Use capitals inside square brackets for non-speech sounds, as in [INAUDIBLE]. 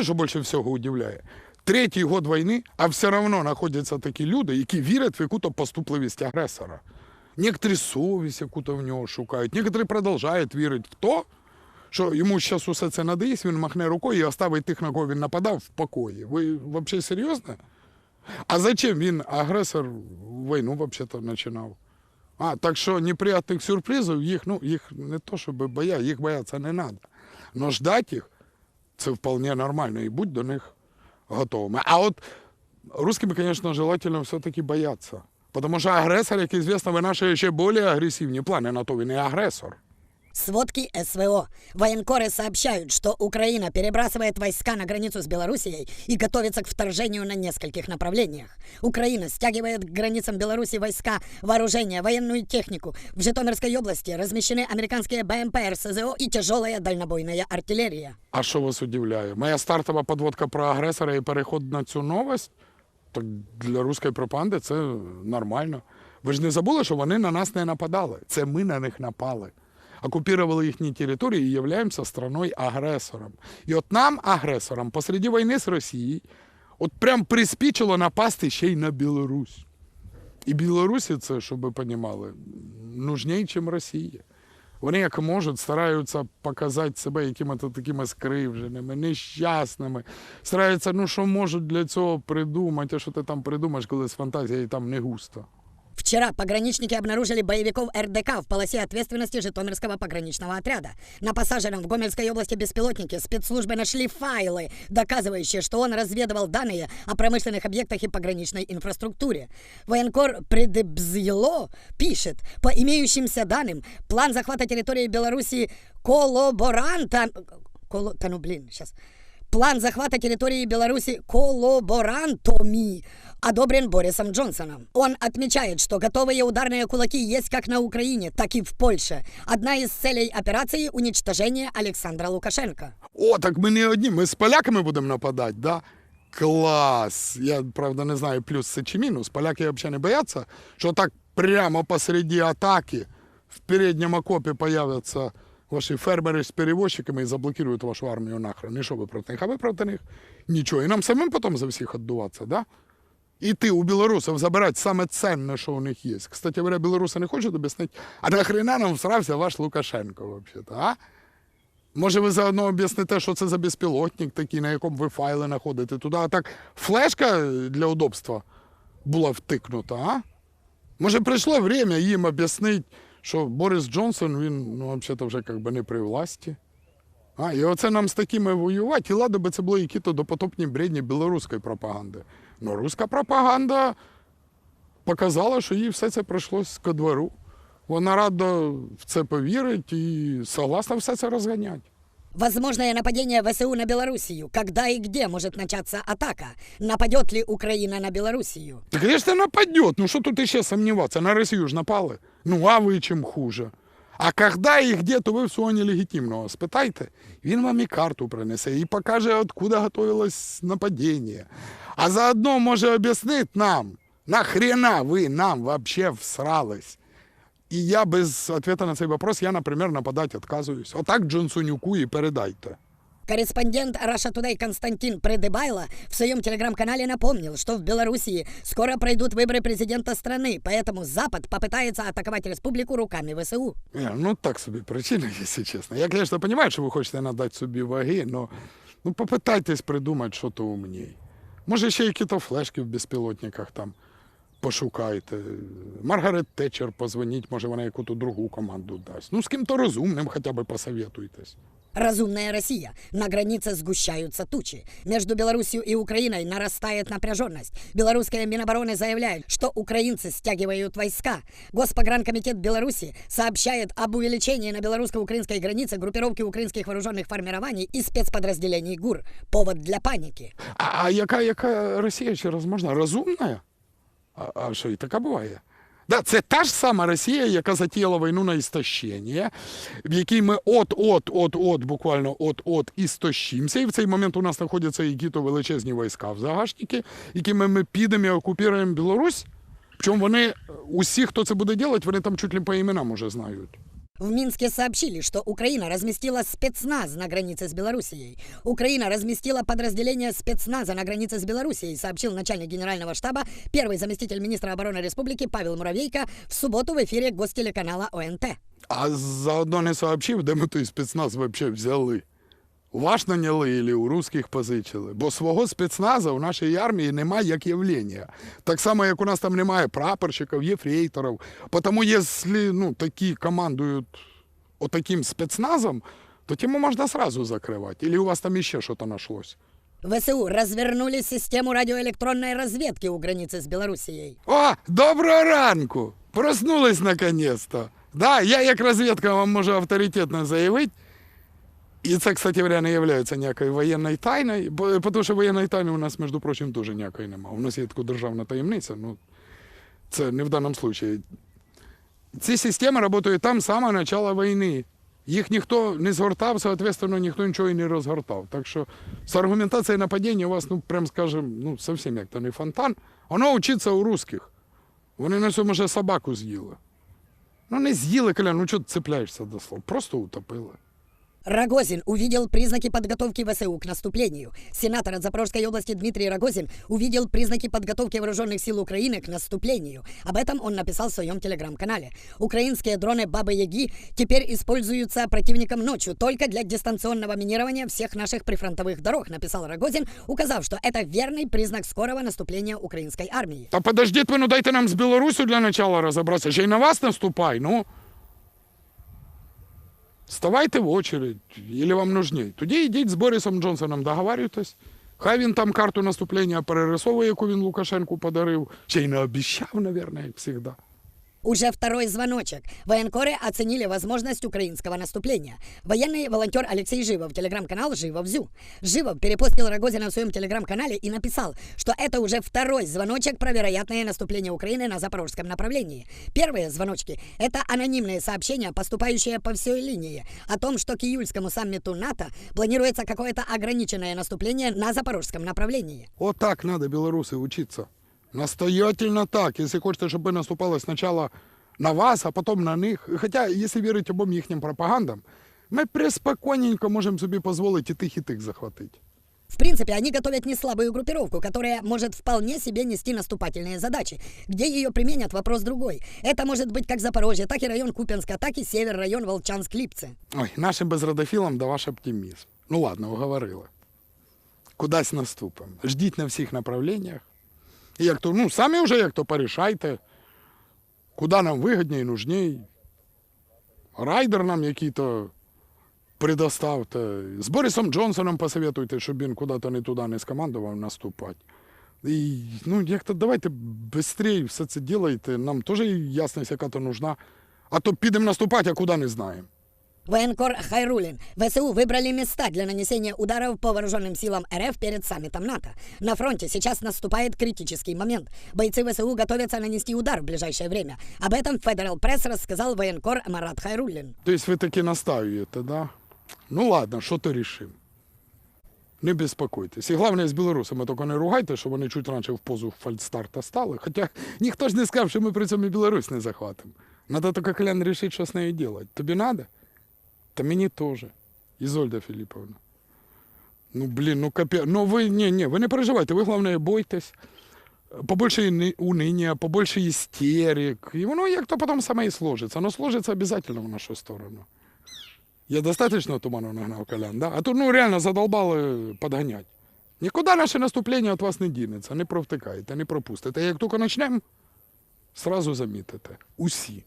знаєте, що більше всього удивляє? Третій год війни, а все одно знаходяться такі люди, які вірять в яку-то поступливість агресора. Некоторі совість яку-то в нього шукають, некоторі продовжують вірити в то, що йому зараз усе це надоїсть, він махне рукою і оставить тих, на кого він нападав, в покої. Ви взагалі серйозно? А зачем він агресор війну взагалі-то починав? А, так що неприятних сюрпризів їх, ну, їх не то, щоб бояться, їх боятися не треба. Но ждати їх це вполне нормально, і будь до них готовими. А от русскими, звісно, желательно все-таки бояться. Потому що агресор, як звісно, винашує ще більш агресивні плани, на то він і агресор. Сводки СВО. Военкоры сообщают, что Украина перебрасывает войска на границу с Белоруссией и готовится к вторжению на нескольких направлениях. Украина стягивает к границам Беларуси войска, вооружение, военную технику. В Житомирской области размещены американские БМП, РСЗО и тяжелая дальнобойная артиллерия. А що вас удивляє? Моя стартова подводка про агресора і переход на цю новость, так для руської пропаганди це нормально. Ви ж не забули, що вони на нас не нападали. Це ми на них напали. Окупували їхні території і являємося страною агресором. І от нам, агресорам, посеред війни з Росією, от прям приспічило напасти ще й на Білорусь. І Білорусі це, щоб ви розуміли, нужніше, ніж Росія. Вони як можуть стараються показати себе якимось такими скривженими, нещасними. Стараються, ну що можуть для цього придумати, а що ти там придумаєш, коли з фантазією там не густо. Вчера пограничники обнаружили боевиков РДК в полосе ответственности Житомирского пограничного отряда. На посаженном в Гомельской области беспилотнике спецслужбы нашли файлы, доказывающие, что он разведывал данные о промышленных объектах и пограничной инфраструктуре. Военкор Придыбзило пишет, по имеющимся данным, план захвата территории Беларуси коллаборанта... Коло... Да ну блин, сейчас... План захвата территории Беларуси коллаборантами одобрен Борисом Джонсоном. Он отмечает, что готовые ударные кулаки есть как на Украине, так и в Польше. Одна из целей операции – уничтожение Александра Лукашенко. О, так ми не одні, ми з поляками будемо нападати, да? Клас! Я, правда, не знаю, плюс це чи мінус. Поляки взагалі не бояться, що так прямо посереді атаки в передньому окопі появляться Ваші фермери з перевозчиками і заблокують вашу армію нахрен. І що ви проти них? А ви проти них? Нічого. І нам самим потім за всіх віддуватися, да? Іти у білорусів забирати саме ценне, що у них є. Кстати говоря, білоруси не хочуть об'яснити, а нахрена нам всрався ваш Лукашенко, взагалі-то, а? Може, ви заодно об'ясните, що це за безпілотник такий, на якому ви файли знаходите туди. А так флешка для удобства була втикнута, а? Може, прийшло время їм об'яснити, що Борис Джонсон, він, ну, взагалі, вже як би не при власті. А, і оце нам з такими воювати, і ладно би це було якісь допотопні бредні білоруської пропаганди. Ну, руська пропаганда показала, що їй все це прийшлось ко двору. Вона рада в це повірить і согласна все це розганяти. Возможное нападение ВСУ на Белоруссию. Когда и где может начаться атака? Нападет ли Украина на Белоруссию? Та, конечно, нападет. Ну что тут еще сомневаться? На Россию ж напали. Ну, а ви чим хуже? А когда і где, то ви в свого нелегітимного спитайте, він вам і карту принесе, і покаже, откуда готовилось нападение. А заодно може об'яснити нам, нахрена ви нам вообще всрались. І я без ответа на цей вопрос, я, наприклад, нападати відказуюсь. Отак Джонсонюку і передайте. Корреспондент Russia Today Константин Придыбайло в своем телеграм-канале напомнил, что в Белоруссии скоро пройдут выборы президента страны, поэтому Запад попытается атаковать республику руками ВСУ. Не, ну так собі причина, [LAUGHS] якщо чесно. Я, звісно, розумію, що ви хочете надати собі ваги, але ну, попитайтесь придумати щось умніє. Може, ще якісь флешки в безпілотниках там пошукайте. Маргарет Тетчер позвоніть, може вона яку-то другу команду дасть. Ну, з ким-то розумним хоча б посоветуйтесь. Разумная Россия. На границе сгущаются тучи. Между Белоруссией и Украиной нарастает напряженность. Белорусская Минобороны заявляет, что украинцы стягивают войска. Госпогранкомитет Беларуси сообщает об увеличении на белорусско-украинской границе группировки украинских вооруженных формирований и спецподразделений ГУР. Повод для паники. А, а яка, яка Росія ще раз можна? Розумна? А, а що і така буває? Да, це та ж сама Росія, яка затіяла війну на істощення, в якій ми от-от, от-от, буквально от-от істощимося. І в цей момент у нас знаходяться які то величезні війська в загашники, якими ми підемо і окупуємо Білорусь. Причому вони, усі, хто це буде робити, вони там чуть ли по іменам уже знають. В Минске сообщили, что Украина разместила спецназ на границе с Белоруссией. Украина разместила подразделение спецназа на границе с Белоруссией, сообщил начальник генерального штаба, первый заместитель министра обороны республики Павел Муравейко в субботу в эфире гостелеканала ОНТ. А заодно не сообщив, де ми той спецназ взагалі взяли. У вас наняли или у русських позичили. Бо свого спецназа у нашій армії немає як явлення. Так само, як у нас там немає прапорщиків, єфрейторів. Тому, якщо ну, такі командують отаким спецназом, то тему можна сразу закривати. Или у вас там ще щось нашлось. ВСУ развернули систему радиоэлектронной разведки у границы с Белоруссией. О, доброго ранку! Проснулись наконец-то. Да, я як розвідка вам можу авторитетно заявити. І це, кстати не є ніякою воєнною тайною, бо тому що воєнної тайни у нас, між прочим, теж ніякої немає. У нас є така державна таємниця, ну це не в даному випадку. Ці системи працюють там з самого початку війни. Їх ніхто не згортав, соответственно, ніхто нічого і не розгортав. Так що з аргументацією нападіння у вас, ну, прям скажем, ну, зовсім як то не фонтан. Воно вчиться у русських. Вони на цьому вже собаку з'їли. Ну, не з'їли, Коля, ну чого ти цепляєшся до слова? Просто утопили. Рогозин увидел признаки подготовки ВСУ к наступлению. Сенатор от Запорожской области Дмитрий Рогозин увидел признаки подготовки вооруженных сил Украины к наступлению. Об этом он написал в своем телеграм-канале. Украинские дроны Бабы-Яги теперь используются противником ночью только для дистанционного минирования всех наших прифронтовых дорог, написал Рогозин, указав, что это верный признак скорого наступления украинской армии. Та подождіть ви, ну дайте нам з Білорусю для начала розібратися. Ще й на вас наступай, ну. Ставайте в очередь, или вам нужні. Тоді йдіть з Борисом Джонсоном, договарюйтесь. Хай він там карту наступлення перерисовує, яку він Лукашенку подарив. Ще й не обіщав, мабуть, як завжди. Уже второй звоночек. Военкоры оценили возможность украинского наступления. Военный волонтер Алексей Живов, телеграм-канал Живовзю. Живов перепостил Рогозина в своем телеграм-канале и написал, что это уже второй звоночек про вероятное наступление Украины на запорожском направлении. Первые звоночки – это анонимные сообщения, поступающие по всей линии, о том, что к июльскому саммиту НАТО планируется какое-то ограниченное наступление на запорожском направлении. От так треба білоруси вчитися. Настоятельно так. Якщо хочете, щоб ви наступали спочатку на вас, а потім на них. Хоча, якщо вірити обом їхнім пропагандам, ми преспокійненько можемо собі дозволити і тих, і тих захватити. В принципе, они готовят не слабую группировку, которая может вполне себе нести наступательные задачи. Где ее применят, вопрос другой. Это может быть как Запорожье, так и район Купенска, так и север, район Волчанск-Липцы. Ой, нашим безрадофілам да ваш оптимізм. Ну ладно, уговорили. Кудись наступимо. Ждіть на всіх направленнях. Як то, ну, самі вже як то порішайте, куди нам вигідніше і нужніше. Райдер нам який-то предоставте. З Борисом Джонсоном посоветуйте, щоб він куди-то не туди не скомандував наступати. І, ну, як-то давайте швидше все це ділайте. Нам теж ясність яка-то нужна. А то підемо наступати, а куди не знаємо. Военкор Хайрулин. ВСУ выбрали места для нанесения ударов по вооруженным силам РФ перед саммитом НАТО. На фронте сейчас наступает критический момент. Бойцы ВСУ готовятся нанести удар в ближайшее время. Об этом Federal Press рассказал военкор Марат Хайрулин. Тобто ви таки настаиваете, да? Ну ладно, що то рішимо. Не безпокойтесь. І головне, з білорусами тільки не ругайте, що вони чуть раніше в позу фальстарта стали. Хоча ніхто ж не сказав, що ми при цьому і Білорусь не захватимо. Надо тільки Колян рішити, що з нею робити. Тобі треба? Та мені теж. Ізольда Філіповна. Ну, блін, ну капець. Ну ви, ні, ні, ви не переживайте, ви головне бойтесь. Побольше уныния, побольше істерик. І воно як-то потім саме і сложиться. Воно сложиться обов'язково в нашу сторону. Я достаточно туману нагнав Колян, да? А то ну реально задолбали подгонять. Нікуди наше наступлення від вас не дінеться, не провтикаєте, не пропустите. Як тільки почнемо, сразу замітите. Усі.